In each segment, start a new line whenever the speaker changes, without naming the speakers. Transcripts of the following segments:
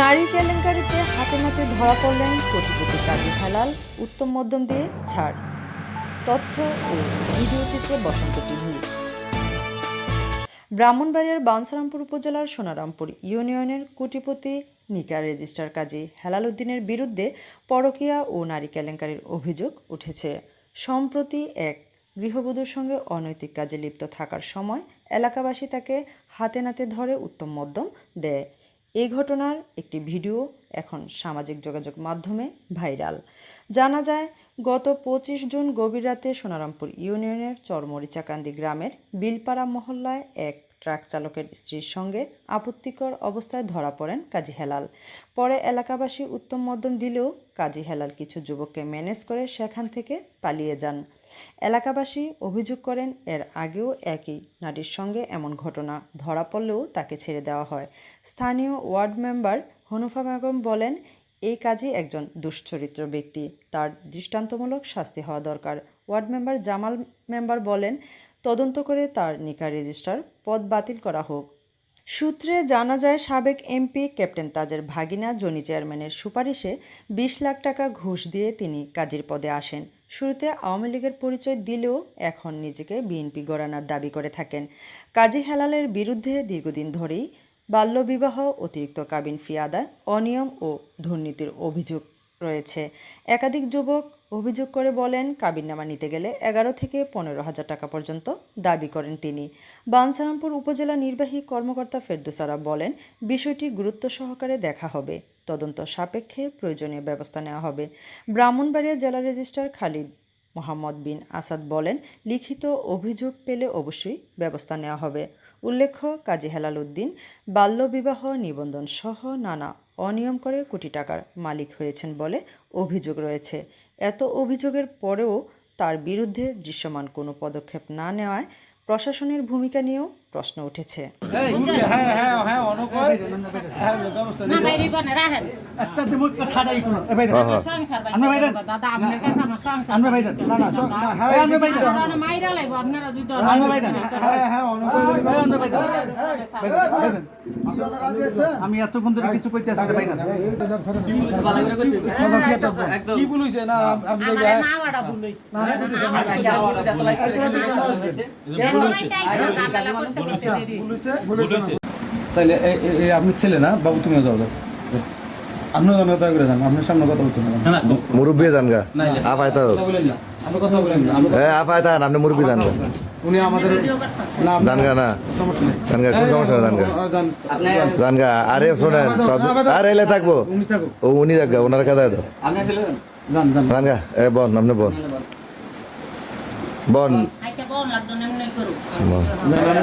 নারী কেলেঙ্কারিতে হাতে নাতে ধরা পড়লেন কোটিপতি কাজী হালাল, উত্তম মধ্যম দিয়ে ছাড়। তথ্য ও ভিডিওচিত্রে বসন্ত টিভি। ব্রাহ্মণবাড়িয়ার বানসারামপুর উপজেলার সোনারামপুর ইউনিয়নের কোটিপতি নিকা রেজিস্ট্রার কাজী হেলাল উদ্দিনের বিরুদ্ধে পরকীয়া ও নারী কেলেঙ্কারির অভিযোগ উঠেছে। সম্প্রতি এক গৃহবধূর সঙ্গে অনৈতিক কাজে লিপ্ত থাকার সময় এলাকাবাসী তাকে হাতে নাতে ধরে উত্তম মধ্যম দেয়। এই ঘটনার একটি ভিডিও এখন সামাজিক যোগাযোগ মাধ্যমে ভাইরাল। জানা যায়, গত পঁচিশ জুন গভীর রাতে সোনারামপুর ইউনিয়নের চরমরিচাকান্দি গ্রামের বিলপাড়া মহল্লায় এক ট্রাক চালকের স্ত্রীর সঙ্গে আপত্তিকর অবস্থায় ধরা পড়েন কাজী হেলাল। পরে এলাকাবাসী উত্তম মধ্যম দিলেও কাজী হেলাল কিছু যুবককে ম্যানেজ করে সেখান থেকে পালিয়ে যান। এলাকাবাসী অভিযোগ করেন, এর আগেও একই নারীর সঙ্গে এমন ঘটনা। ধরা পড়লেও তাকে ছেড়ে দেওয়া হয়। স্থানীয় ওয়ার্ড মেম্বার হনুফা বেগম বলেন, এই কাজে একজন দুশ্চরিত্র ব্যক্তি। তার দৃষ্টান্তমূলক শাস্তি হওয়া দরকার। ওয়ার্ড মেম্বার জামাল মেম্বার বলেন তদন্ত করে তার নিকা রেজিস্ট্রার পদ বাতিল করা হোক। সূত্রে জানা যায়, সাবেক এমপি ক্যাপ্টেন তাজের ভাগিনা জনি চেয়ারম্যানের সুপারিশে বিশ লাখ টাকা ঘুষ দিয়ে তিনি কাজীর পদে আসেন। শুরুতে আওয়ামী লীগের পরিচয় দিলেও এখন নিজেকে বিএনপি গড়ানোর দাবি করে থাকেন। কাজী হেলালের বিরুদ্ধে দীর্ঘদিন ধরেই বাল্যবিবাহ, অতিরিক্ত কাবিন ফি আদায়, অনিয়ম ও দুর্নীতির অভিযোগ রয়েছে। একাধিক যুবক অভিযোগ করে বলেন কাবিননামা নিতে গেলে এগারো থেকে পনেরো হাজার টাকা পর্যন্ত দাবি করেন তিনি। বানসারামপুর উপজেলা নির্বাহী কর্মকর্তা ফেরদুসারা বলেন, বিষয়টি গুরুত্ব সহকারে দেখা হবে। তদন্ত সাপেক্ষে প্রয়োজনীয় ব্যবস্থা নেওয়া হবে। ব্রাহ্মণবাড়িয়া জেলা রেজিস্ট্রার খালিদ মোহাম্মদ বিন আসাদ বলেন, লিখিত অভিযোগ পেলে অবশ্যই ব্যবস্থা নেওয়া হবে। উল্লেখ্য, কাজী হেলাল উদ্দিন বাল্যবিবাহ নিবন্ধন সহ নানা অনিয়ম করে কোটি টাকার মালিক হয়েছেন বলে অভিযোগ রয়েছে। এত অভিযোগের পরেও তার বিরুদ্ধে দৃশ্যমান কোনো পদক্ষেপ না নেওয়ায় প্রশাসনের ভূমিকা নিয়েও প্রশ্ন উঠেছে
হ্যাঁ হ্যাঁ হ্যাঁ হয় হ্যাঁ
কাছে
না হ্যাঁ হ্যাঁ হ্যাঁ হয় আমি এতক্ষণ ধরে কিছু কইতে আছি বাইরে কি বলিছে না আমি
আমার
তাইলে আপনি ছেলে না? বাবু তুমিও যাও যাও। আপনার জন্য কথা করে যান। আপনার সামনে কথা বলতে না।
মুরব্বী জান গা। আপায় তো
কথা বলেন না। আপনি কথা বলেন না।
মুরব্বী জান
উনি আমাদের না
জান না।
সমস্যা নেই।
জান কোন সমস্যা জান গা।
জান
জান গা আরে শোনেন সব আর এলে থাকব।
উনি
ও উনি গা ওনার কাছে দাও
জান জান
এ বন আপনি বন। বন।
বল লাগতো নেমনে করু। না।
না না না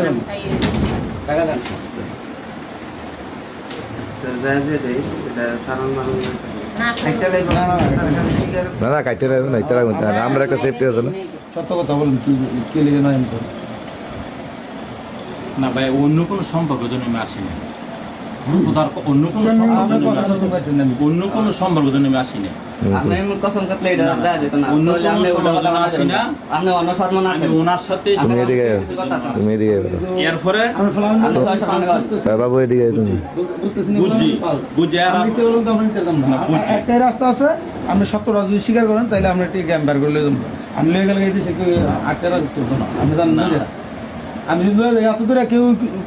রাখবেন আমরা একটা সেফটি আছে না।
সত্য কথা বলুন কি কি লিখে নয়
না ভাই অন্য কোনো সম্পর্ক জন্য আমি আসিনি। অন্য কোনো। অন্য কোনো সম্পর্ক জন্য আমি আসিনি।
আপনি এমন কসম কাটলে এটা দেওয়া যেত না।
অন্য কোনো সম্পর্ক আসি না।
আপনি অন্য সম্মান
আমি
আছেন।
ওনার সাথে
তুমি এদিকে তুমি এদিকে আও।
এরপরে
আমি ফলাম
আপনি ছয় সম্মান
এ বাবু এদিকে তুমি।
বুঝছি বুঝছি
আমি তো বললাম তো আমরা না। একটাই রাস্তা আছে আপনি সত্য রাজ যদি স্বীকার করেন তাহলে আমরা ঠিক জ্ঞান বের করে আমি লয়ে গেলে আটটা না। আমি জানি না। আমি যদি এত দূরে কেউ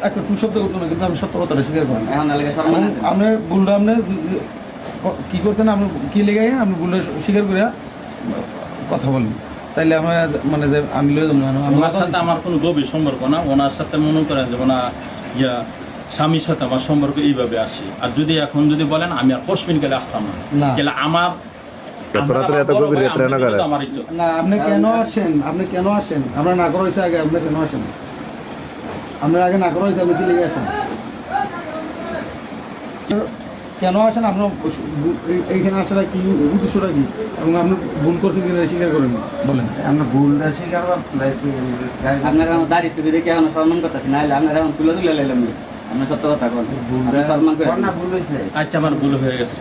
একটা টু শব্দ করতো না কিন্তু আমি সত্য কথাটা স্বীকার করেন ভুলটা কি করছেন আপনি কি লেগে ভুলটা স্বীকার করে কথা বলেন। তাইলে আমার মানে যে আমি লয়ে যাব
ওনার সাথে আমার কোনো গভীর সম্পর্ক না ওনার সাথে মনে করেন যে ওনা ইয়া স্বামীর সাথে আমার সম্পর্ক এইভাবে আসি। আর যদি এখন যদি বলেন আমি আর কশ্মিন গেলে আসতাম না।
না।
গেলে আমার
আপনি কেন আসেন? আপনি কেন আসেন? আমরা না করা হয়েছে আগে আপনি কেন আসেন? আপনার আগে না করা হয়েছে আপনি কি লেগে আসেন কেন আসেন? আপনার এই- এইখানে আসার কি উদ্দেশ্যটা কি? এবং আপনি ভুল করছেন কিনা স্বীকার করেন। বলেন।
আপনার আমার দাঁড়িয়ে টুপি দেখে এখন সম্মান করতেছি না হলে আপনার এখন তুলে তুলে লাইলাম আপনি সত্য কথা আপনি সম্মান করেন।
আচ্ছা আমার ভুল হয়ে গেছে।